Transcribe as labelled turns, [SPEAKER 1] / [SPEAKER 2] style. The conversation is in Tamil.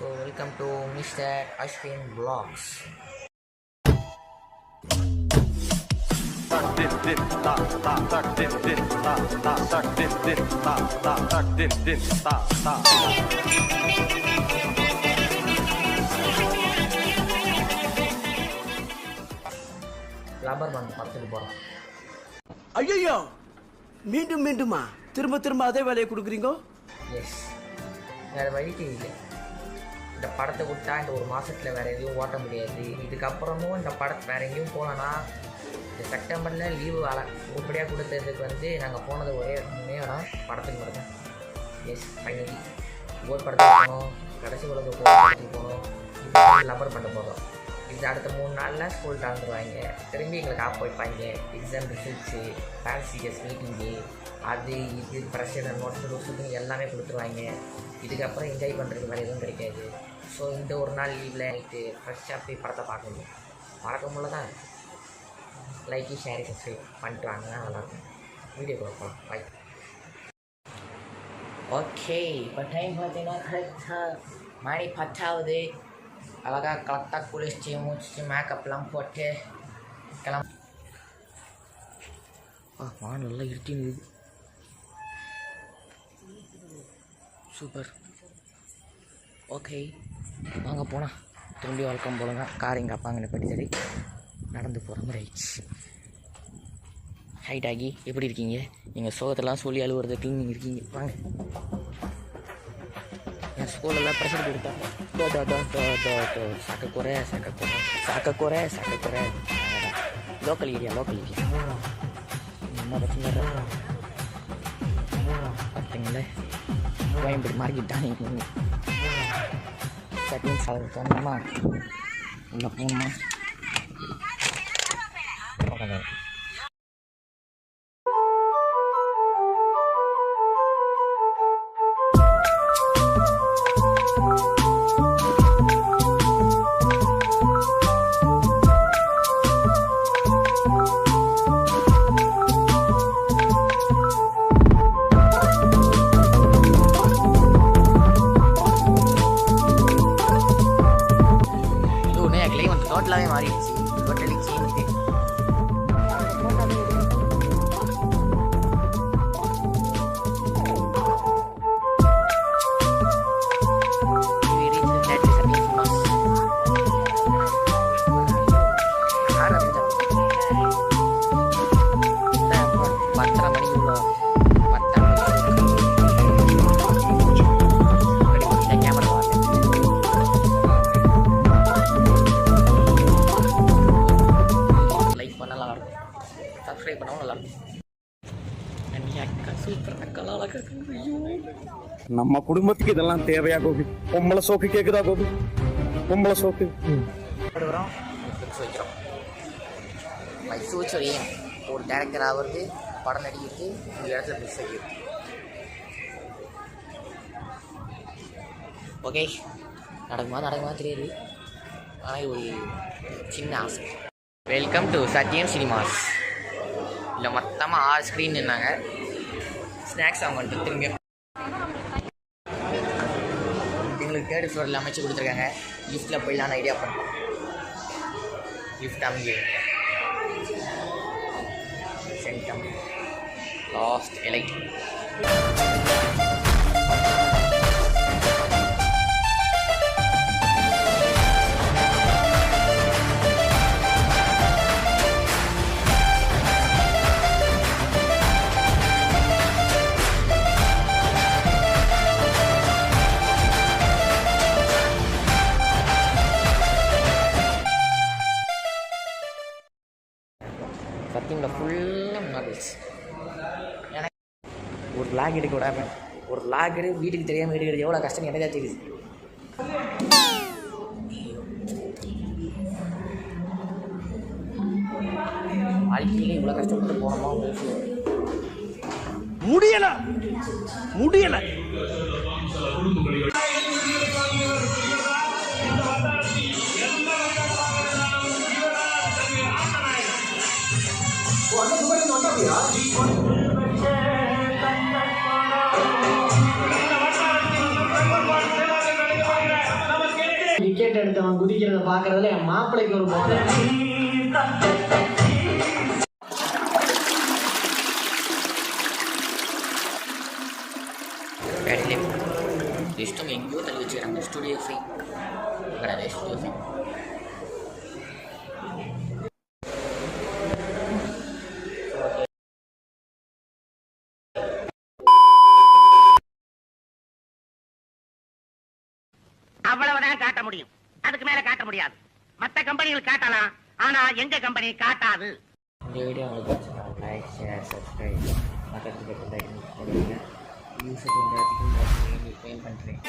[SPEAKER 1] So welcome to mister Ashwin blacks
[SPEAKER 2] rubber band படத்துக்கு போகிறோம்
[SPEAKER 3] ஐயோ மீண்டும் மீண்டுமா? திரும்ப திரும்ப அதே வேலையை கொடுக்குறீங்க?
[SPEAKER 2] எஸ் வேறு வழிக்கு இல்லை. இந்த படத்தை விட்டா இந்த ஒரு மாதத்தில் வேறு எதுவும் ஓட்ட முடியாது. இதுக்கப்புறமும் இந்த படத்தை வேறு எங்கேயும் போனோன்னா இந்த செப்டம்பரில் லீவு வேலை உருப்படியாக கொடுத்ததுக்கு வந்து நாங்கள் போனது ஒரே ஒன்றே இடம் படத்துக்கு மட்டும் எஸ் ஃபைனலி ஒவ்வொரு படத்துக்கு போகணும் கடைசி உலக படத்துக்கு போகணும் இப்போ லப்பர் பண்ண போகிறோம் இது அடுத்த மூணு நாளில் ஸ்கூல் திறந்துருவாங்க. திரும்பி எங்களுக்கு ஆப் வைப்பாங்க எக்ஸாம் ரிசல்ட்ஸு பேரண்ட்ஸ் மீட்டிங்கு அது இது ப்ரெஷர் நோட்ஸ் ரோஸுக்குன்னு எல்லாமே கொடுத்துருவாங்க. இதுக்கப்புறம் என்ஜாய் பண்ணுறதுக்கு வேறு எதுவும் கிடைக்காது. ஸோ இந்த ஒரு நாள் லீவில் நைட்டு ஃப்ரெஷ்ஷாக போய் படத்தை பார்க்கணும். பார்க்க முடியல தான் லைக்கு ஷேர் சப்ஸ்கிரைப் பண்ணிட்டு வாங்க. நல்லாயிருக்கும். வீடியோ கொடுப்போம் பாய் ஓகே இப்போ டைம் பார்த்தீங்கன்னா கரெக்டாக மணி பத்தாவது. அழகாக கரெக்டாக குளிச்சு மூச்சு மேக்கப்லாம் போட்டு கிளம்ப. ஆ வான் நல்லா இருட்டின்னு சூப்பர் ஓகே. வாங்க போனால் திரும்பி வழக்கம் போலங்க. கார் எங்கள் அப்பா அங்கே பட்டி சரி. நடந்து போகிற மாதிரி ஆயிடுச்சு. ஹைட் ஆகி எப்படி இருக்கீங்க? நீங்கள் சோகத்தெல்லாம் சொல்லி அழுவுறதுக்கு நீங்கள் இருக்கீங்க. வாங்க. என் ஸ்கூலெல்லாம் ப்ரெஷர் கொடுத்தா தோ. தோ தோ தோ தோ தோ குறை லோக்கல் ஏரியா லோக்கல் ஏரியா என்ன பிரச்சனை பார்த்தீங்களே கோயம்பேடு மார்க்கெட் தான். நீங்கள் செட்டிங்ஸ் அதை சொன்னோமா உள்ள போகணுமா அவ்வளோதான் இது la memoria. Sí. சப்ஸ்கிரைப் பண்ணவும் நல்லா இருக்கும் அண்ணி அக்கா சூப்பர் அக்காலாம் அழகா இருக்கு. ஐயோ
[SPEAKER 4] நம்ம குடும்பத்துக்கு இதெல்லாம் தேவையா கோபி பொம்பளை சோக்கு கேக்குதா கோபி பொம்பளை சோக்கு
[SPEAKER 2] அடுக்கிறோம் ஃபிக்ஸ் வைக்கிறோம் வயசு வச்சு வரையும் ஒரு டேரக்டர் ஆகிறது படம் நடிக்கிறது இந்த இடத்துல ஃபிக்ஸ் வைக்கிறது ஓகே நடக்குமா நடக்குமா தெரியாது ஆனால் இது ஒரு சின்ன ஆசை வெல்கம் டு சத்யம் சினிமாஸ் இதில் மொத்தமாக ஆறு ஸ்க்ரீன் நின்னாங்க. ஸ்நாக்ஸ் அவங்க வந்து திரும்பி எங்களுக்கு தேர்ட் ஃப்ளோரில் அமைச்சு கொடுத்துருக்காங்க. லிஃப்ட்டில் போயிடலான்னு ஐடியா பண்ணோம் லிஃப்ட் அமைஞ்சு சென்டம் லாஸ்ட் எலைட் சத்தியமில் ஃபுல்லாக மாறிடுச்சு எனக்கு ஒரு லாக் எடுக்க விடாம ஒரு லாக் எடு வீட்டுக்கு தெரியாமல் எடுக்கிறது எவ்வளோ கஷ்டம் எனக்கு தெரியுது. வாழ்க்கையிலே இவ்வளோ கஷ்டப்பட்டு போனோமா
[SPEAKER 3] முடியல முடியல.
[SPEAKER 5] ஆ விக்கெட் எடுத்தவன் குதிக்கிறத பாக்குறதுல என் மாப்பிள்ளைக்கு ஒரு போதை.
[SPEAKER 2] டேடி எங்கேயோ தள்ளி வச்சுக்கிறாங்க. ஸ்டுடியோ ஃப்ரீ கிடையாது ஸ்டுடியோ ஃப்ரீ
[SPEAKER 6] அவ்வளவுதான் காட்ட முடியும். அதுக்கு மேல காட்ட முடியாது. மத்த கம்பெனிகள் காட்டலாம். ஆனா எங்க கம்பெனி காட்டாது.
[SPEAKER 2] இந்த வீடியோ உங்களுக்கு பிடிச்சிருந்தா லைக் ஷேர் சப்ஸ்கிரைப் பக்கத்துக்கு லைக் பண்ணுங்க. யூஸுக்கு இந்த அதிகம் மெயில் பண்ணுறேன்